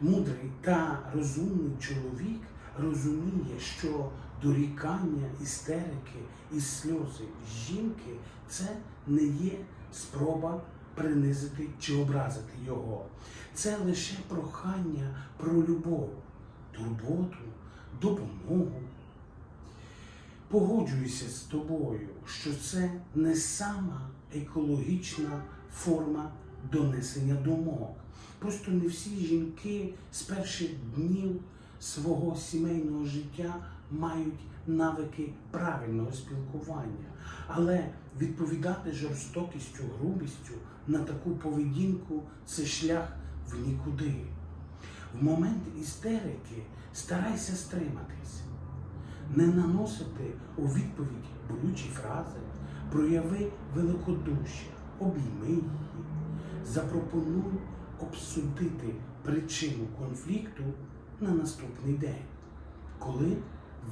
Мудрий та розумний чоловік розуміє, що дорікання, істерики і сльози жінки це не є спроба принизити чи образити його. Це лише прохання про любов, турботу, допомогу. Погоджуюся з тобою, що це не сама екологічна форма донесення думок. Просто не всі жінки з перших днів свого сімейного життя мають навики правильного спілкування. Але відповідати жорстокістю, грубістю на таку поведінку це шлях в нікуди. В момент істерики старайся стриматись, не наносити у відповідь болючі фрази, прояви великодушя, обійми її, запропонуй обсудити причину конфлікту на наступний день, коли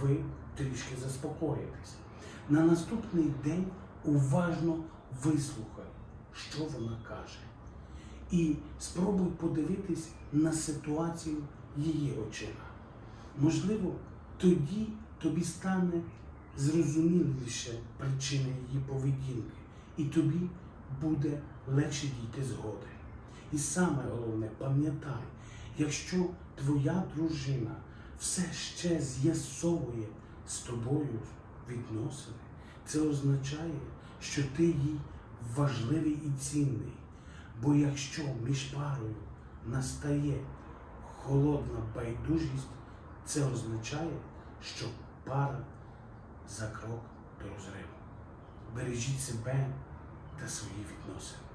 ви трішки заспокоїтесь. На наступний день уважно вислухай, що вона каже, і спробуй подивитись на ситуацію її очима. Можливо, тоді тобі стане зрозуміліше причина її поведінки, і тобі буде легше дійти згоди. І саме головне, пам'ятай, якщо твоя дружина все ще з'ясовує з тобою відносини, це означає, що ти їй важливий і цінний. Бо якщо між парою настає холодна байдужість, це означає, що пара за крок до розриву. Бережіть себе та свої відносини.